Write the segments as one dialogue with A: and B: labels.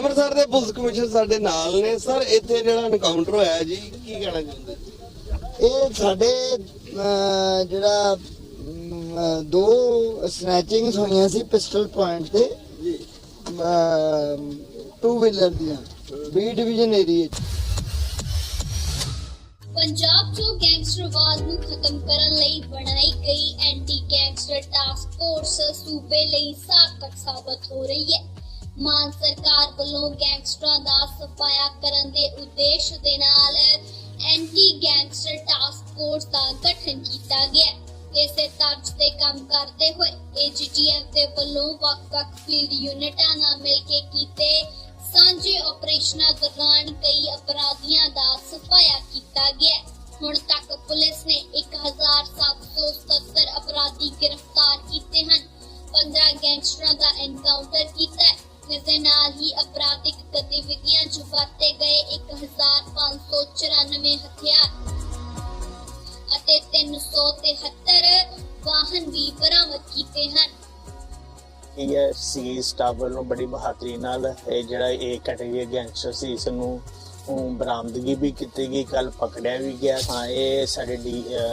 A: ਅੰਮ੍ਰਿਤਸਰ ਦੇ police commissioner ਸਾਡੇ ਨਾਲ ਨੇ। ਸਰ ਇੱਥੇ ਜਿਹੜਾ ਐਨਕਾਊਂਟਰ ਹੋਇਆ ਜੀ ਕੀ ਕਹਿਣਾ ਚਾਹੁੰਦੇ?
B: ਇਹ ਸਾਡੇ ਜਿਹੜਾ ਦੋ ਸਨੈਚਿੰਗਸ ਹੋਈਆਂ ਸੀ ਪਿਸਟਲ ਪੁਆਇੰਟ ਤੇ।
A: ਜੀ।
B: ਟੂ ਵੀਲਰ ਦੀਆਂ ਬੀ ਡਿਵੀਜ਼ਨ ਏਰੀਆ
C: ਪੰਜਾਬ 'ਚੋਂ ਗੈਂਗਸਟਰਵਾਦ ਨੂੰ ਖਤਮ ਕਰਨ ਲਈ ਬਣਾਈ ਗਈ ਐਂਟੀ ਗੈਂਗਸਟਰ ਟਾਸਕ ਫੋਰਸ ਸੂਬੇ ਲਈ ਸਾਰਥਕ ਸਾਬਤ ਹੋ ਰਹੀ ਹੈ। ਮਾਨ ਸਰਕਾਰ ਵੱਲੋਂ ਗੈਂਗਸਟਰਾਂ ਦਾ ਸਫਾਇਆ ਕਰਨ ਦੇ ਉਦੇਸ਼ ਦੇ ਨਾਲ ਐਂਟੀ ਗੈਂਗਸਟਰ ਟਾਸਕ ਫੋਰਸ ਦਾ ਗਠਨ ਕੀਤਾ ਗਿਆ। ਹੈ। ਇਸੇ ਤਰਜ਼ ਤੇ ਕੰਮ ਕਰਦੇ ਹੋਏ ਏਜੀਟੀਐਫ ਦੇ ਵੱਲੋਂ ਵੱਖ-ਵੱਖ ਫੀਲਡ ਯੂਨਿਟਾਂ ਨਾਲ ਮਿਲ ਕੇ ਕੀਤੇ ਸਾਂਝੇ ਆਪਰੇਸ਼ਨਾਂ ਦੌਰਾਨ ਕਈ ਅਪਰਾਧੀਆਂ ਦਾ ਸਫਾਇਆ ਕੀਤਾ ਗਿਆ। ਹੁਣ ਤੱਕ ਪੁਲਿਸ ਨੇ 1777 ਅਪਰਾਧੀ ਗ੍ਰਿਫਤਾਰ ਕੀਤੇ ਹਨ। 15 ਗੈਂਗਸਟਰਾਂ ਦਾ ਐਨਕਾਊਂਟਰ ਕੀਤਾ ਹੈ। ਇਸ ਦੇ ਨਾਲ ਹੀ ਅਪਰਾਧਿਕ ਗਤੀਵਿਧੀਆਂ 'ਚ ਵਰਤੇ ਗਏ 1594 ਹਥਿਆਰ ਅਤੇ 373 ਵਾਹਨ ਵੀ ਬਰਾਮਦ ਕੀਤੇ ਹਨ।
D: ਇਹ ਹੈ ਸੀ ਸਟਾਫ ਵੱਲੋਂ ਬੜੀ ਬਹਾਦਰੀ ਨਾਲ ਇਹ ਜਿਹੜਾ ਇਹ ਕੈਟੇਗਰੀ ਗੈਂਗਸਟਰ ਸੀ, ਇਸ ਨੂੰ ਬਰਾਮਦਗੀ ਵੀ ਕੀਤੀ ਗਈ ਕੱਲ ਪਕੜਿਆ ਵੀ ਗਿਆ। ਹਾਂ ਇਹ ਸਾਡੇ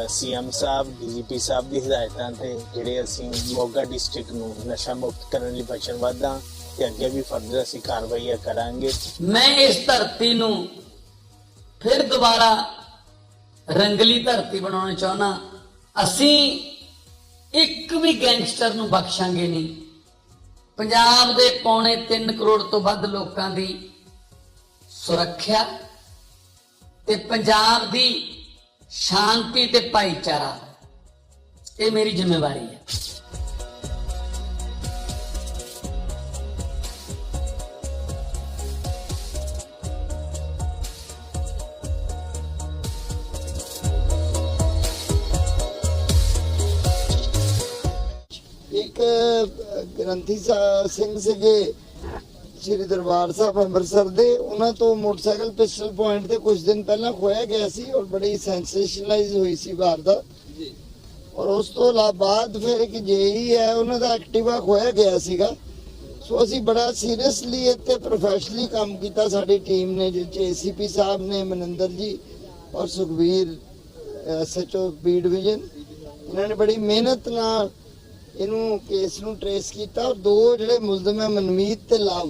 D: ਸੀਐਮ ਸਾਹਿਬ, ਡੀਜੀਪੀ ਸਾਹਿਬ ਦੀ ਹਦਾਇਤਾਂ ਤੇ ਜਿਹੜੇ ਅਸੀਂ ਮੋਗਾ ਡਿਸਟ੍ਰਿਕਟ ਨੂੰ ਨਸ਼ਾ ਮੁਕਤ ਕਰਨ ਲਈ ਵਚਨਬੱਧ ਹਾਂ ਤੇ ਅੱਗੇ ਵੀ ਫਰਦਰ ਅਸੀਂ ਕਾਰਵਾਈਆਂ ਕਰਾਂਗੇ।
E: ਮੈਂ ਇਸ ਧਰਤੀ ਨੂੰ ਫਿਰ ਦੁਬਾਰਾ ਰੰਗਲੀ ਧਰਤੀ ਬਣਾਉਣਾ ਚਾਹੁੰਦਾ। ਅਸੀਂ ਇੱਕ ਵੀ ਗੈਂਗਸਟਰ ਨੂੰ ਬਖਸ਼ਾਂਗੇ ਨਹੀਂ। ਪੰਜਾਬ ਦੇ ਪੌਣੇ 3 ਕਰੋੜ ਤੋਂ ਵੱਧ ਲੋਕਾਂ ਦੀ ਸੁਰੱਖਿਆ ਤੇ ਪੰਜਾਬ ਦੀ ਸ਼ਾਂਤੀ ਤੇ ਭਾਈਚਾਰਾ ਇਹ ਮੇਰੀ ਜ਼ਿੰਮੇਵਾਰੀ ਹੈ
B: ਇੱਕ ਅਹ, ਗ੍ਰੰਥੀ ਸਾ- ਸਿੰਘ ਸੀਗੇ ਸ੍ਰੀ ਦਰਬਾਰ ਸਾਹਿਬ ਅੰਮ੍ਰਿਤਸਰ ਦੇ ਉਹਨਾਂ ਤੋਂ ਮੋਟਰਸਾਈਕਲ ਪਿਸਟਲ ਪੁਆਇੰਟ ਤੇ ਕੁਝ ਦਿਨ ਪਹਿਲਾਂ ਖੋਇਆ ਗਿਆ ਸੀ ਔਰ ਬੜੀ ਸੈਂਸੇਸ਼ਨਲਾਈਜ਼ ਹੋਈ ਸੀ ਵਾਰਦਾਤ
A: ਜੀ।
B: ਔਰ ਉਸ ਤੋਂ ਲਾ ਬਾਅਦ ਫਿਰ ਇੱਕ ਜੇਈ ਹੈ ਉਹਨਾਂ ਦਾ ਐਕਟਿਵਾ ਖੋਇਆ ਗਿਆ ਸੀਗਾ। ਸੋ ਅਸੀਂ ਬੜਾ ਸੀਰੀਅਸਲੀ ਇੱਥੇ ਪ੍ਰੋਫੈਸ਼ਨਲੀ ਕੰਮ ਕੀਤਾ ਸਾਡੀ ਟੀਮ ਨੇ ਚ ਏਸੀਪੀ ਸਾਹਿਬ ਨੇ ਮਨਿੰਦਰ ਜੀ ਔਰ ਸੁਖਵੀਰ ਐਸਐਚਓ ਬੀ ਡਿਵੀਜ਼ਨ ਇਹਨਾਂ ਨੇ ਬੜੀ ਮਿਹਨਤ ਨਾਲ ਇਹਨੂੰ ਕੇਸ ਨੂੰ ਟਰੇਸ ਕੀਤਾ ਔਰ ਦੋ ਜਿਹੜੇ ਮੁਲਜ਼ਮ ਹੈ ਮਨਮੀਤ ਤੇ ਲਾਭ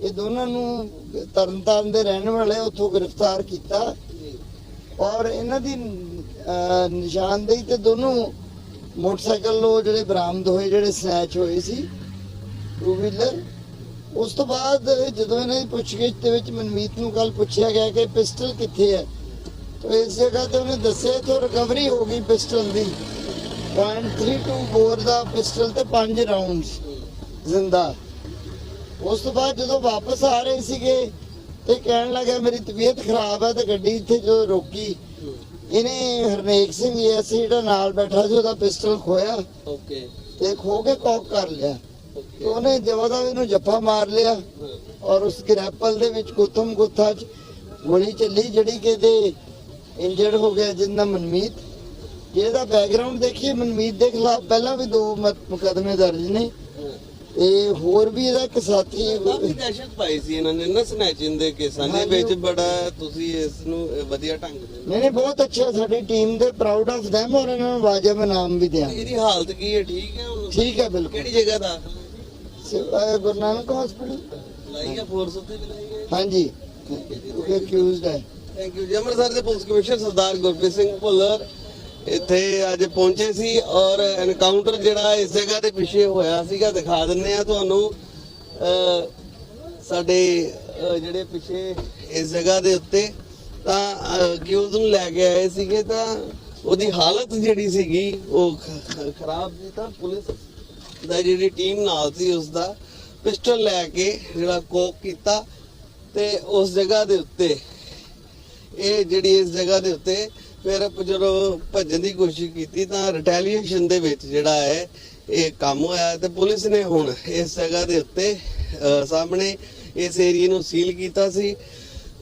B: ਇਹ ਦੋਨਾਂ ਨੂੰ ਤਰਨਤਾਰਨ ਦੇ ਰਹਿਣ ਵਾਲੇ ਉੱਥੋਂ ਗ੍ਰਿਫਤਾਰ ਕੀਤਾ। ਔਰ ਇਹਨਾਂ ਦੀ ਨਿਸ਼ਾਨਦੇਹੀ ਤੇ ਦੋਨੋਂ ਮੋਟਰਸਾਈਕਲ ਉਹ ਜਿਹੜੇ ਬਰਾਮਦ ਹੋਏ, ਜਿਹੜੇ ਸਨੈਚ ਹੋਏ ਸੀ ਟੂ ਵੀਲਰ ਉਸ ਤੋਂ ਬਾਅਦ ਜਦੋਂ ਇਹਨਾਂ ਦੀ ਪੁੱਛਗਿੱਛ ਦੇ ਵਿੱਚ ਮਨਮੀਤ ਨੂੰ ਕੱਲ ਪੁੱਛਿਆ ਗਿਆ ਕਿ ਪਿਸਟਲ ਕਿੱਥੇ ਹੈ, ਤਾਂ ਇਸ ਜਗ੍ਹਾ ਤੇ ਉਹਨੇ ਦੱਸਿਆ ਕਿ ਰਿਕਵਰੀ ਹੋ ਗਈ ਪਿਸਟਲ ਦੀ .32 ਬੋਰ ਦਾ ਪਿਸਟਲ ਤੇ 5 ਰਾਉਂਡਸ ਜ਼ਿੰਦਾ। ਉਸ ਤੋਂ ਬਾਅਦ ਜਦੋਂ ਵਾਪਸ ਆ ਰਹੇ ਸੀਗੇ ਤੇ ਕਹਿਣ ਲੱਗਾ ਮੇਰੀ ਤਬੀਅਤ ਖਰਾਬ ਹੈ ਤੇ ਗੱਡੀ ਇੱਥੇ ਜਦੋਂ ਰੋਕੀ ਇਹਨੇ ਹਰਨੇਕ ਸਿੰਘ ਐਸੀ ਜਿਹੜਾ ਨਾਲ ਬੈਠਾ ਸੀ ਉਹਦਾ ਪਿਸਟਲ ਖੋਇਆ
A: ਓਕੇ।
B: ਤੇ ਖੋ ਕੇ ਕੌਕ ਕਰ ਲਿਆ। ਤੇ ਉਹਨੇ ਜਵਾਦਾ ਇਹਨੂੰ ਜੱਫਾ ਮਾਰ ਲਿਆ ਔਰ ਉਸ ਗ੍ਰੈਪਲ ਦੇ ਵਿੱਚ ਗੁੱਥਮ ਗੁੱਥਾ ਚ ਗੋਲੀ ਚੱਲੀ ਜਿਹੜੀ ਕਿ ਇਹਦੇ ਇੰਜਰਡ ਹੋ ਗਿਆ ਜਿੰਦਾ ਮਨਮੀਤ। ਜਿਹਦਾ ਬੈਕਗ੍ਰਾਉਂਡ ਦੇਖੀਏ ਮਨਮੀਤ ਦੇ ਖਿਲਾਫ ਪਹਿਲਾਂ ਵੀ ਦੋ ਮੁਕੱਦਮੇ ਦਰਜ ਨੇ। ਤੇ ਹੋਰ ਵੀ ਇਹਦਾ ਇੱਕ ਸਾਥੀ
A: ਕਾਫੀ ਦਹਿਸ਼ਤ ਪਾਈ ਸੀ ਇਹਨਾਂ ਨੇ ਨਾ ਸਨੈਚਿੰਗ ਦੇ ਕੇਸਾਂ ਦੇ ਵਿੱਚ ਬੜਾ ਤੁਸੀਂ ਇਸ ਨੂੰ ਵਧੀਆ ਢੰਗ ਦੇ
B: ਨਹੀਂ ਨਹੀਂ ਬਹੁਤ ਅੱਛਾ ਸਾਡੀ ਟੀਮ ਦੇ ਪ੍ਰਾਊਡ ਆਫ them ਔਰ ਇਹਨਾਂ ਨੂੰ ਵਾਜਬ ਇਨਾਮ ਵੀ ਦਿਆਂਗੇ
A: ਇਹਦੀ ਹਾਲਤ ਕੀ ਹੈ? ਠੀਕ ਹੈ
B: ਠੀਕ ਹੈ ਬਿਲਕੁਲ।
A: ਕਿਹੜੀ ਜਗ੍ਹਾ ਦਾਖਲ
B: ਗੁਰੂ ਨਾਨਕ ਹਸਪੀਟਲ
A: ਲਾਈ ਹੈ ਫੋਰਸ ਉੱਤੇ ਵੀ ਲਾਈ ਹੈ?
B: ਹਾਂਜੀ। ਉਹ ਅਕਿਊਜ਼ਡ ਹੈ।
A: ਥੈਂਕ ਯੂ ਜੀ ਅੰਮ੍ਰਿਤਸਰ ਦੇ ਪੁਲਿਸ ਕਮਿਸ਼ਨਰ ਸਰਦਾਰ ਗੁਰਪ੍ਰੀਤ ਸਿੰਘ ਭੁੱਲਰ ਇੱਥੇ ਅੱਜ ਪਹੁੰਚੇ ਸੀ ਔਰ ਐਨਕਾਊਂਟਰ ਜਿਹੜਾ ਇਸ ਜਗ੍ਹਾ ਦੇ ਪਿੱਛੇ ਹੋਇਆ ਸੀਗਾ ਦਿਖਾ ਦਿੰਨੇ ਆ ਤੁਹਾਨੂੰ। ਅਹ, ਸਾਡੇ ਜਿਹੜੇ ਪਿੱਛੇ ਇਸ ਜਗ੍ਹਾ ਦੇ ਉੱਤੇ ਤਾਂ ਅਕਿਊਜ਼ ਨੂੰ ਲੈ ਕੇ ਆਏ ਸੀਗੇ? ਤਾਂ ਉਹਦੀ ਹਾਲਤ ਜਿਹੜੀ ਸੀਗੀ ਉਹ ਖਰਾਬ ਸੀ ਤਾਂ ਪੁਲਿਸ ਦਾ ਜਿਹੜੀ ਟੀਮ ਨਾਲ ਸੀ ਉਸ ਦਾ ਪਿਸਟਲ ਲੈ ਕੇ ਜਿਹੜਾ ਕੋਕ ਕੀਤਾ ਤੇ ਉਸ ਜਗ੍ਹਾ ਦੇ ਉੱਤੇ ਇਹ ਜਿਹੜੀ ਇਸ ਜਗ੍ਹਾ ਦੇ ਉੱਤੇ ਫਿਰ ਜਦੋਂ ਭੱਜਣ ਦੀ ਕੋਸ਼ਿਸ਼ ਕੀਤੀ ਤਾਂ ਰਿਟੈਲੀਏਸ਼ਨ ਦੇ ਵਿੱਚ ਜਿਹੜਾ ਹੈ ਇਹ ਕੰਮ ਹੋਇਆ ਤੇ ਪੁਲਿਸ ਨੇ ਹੁਣ ਇਸ ਜਗ੍ਹਾ ਦੇ ਉੱਤੇ ਸਾਹਮਣੇ ਇਸ ਏਰੀਏ ਨੂੰ ਸੀਲ ਕੀਤਾ ਸੀ।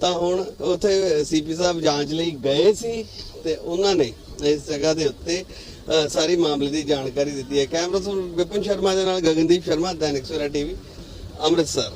A: ਤਾਂ ਹੁਣ ਉੱਥੇ ਸੀਪੀ ਸਾਹਿਬ ਜਾਂਚ ਲਈ ਗਏ ਸੀ ਤੇ ਉਹਨਾਂ ਨੇ ਇਸ ਜਗ੍ਹਾ ਦੇ ਉੱਤੇ ਅਹ, ਸਾਰੀ ਮਾਮਲੇ ਦੀ ਜਾਣਕਾਰੀ ਦਿੱਤੀ ਹੈ। ਕੈਮਰਾ ਤੋਂ ਵਿਪਨ ਸ਼ਰਮਾ ਦੇ ਨਾਲ ਗਗਨਦੀਪ ਸ਼ਰਮਾ ਦੈਨਿਕ ਸਵੇਰਾ ਟੀਵੀ ਅੰਮ੍ਰਿਤਸਰ।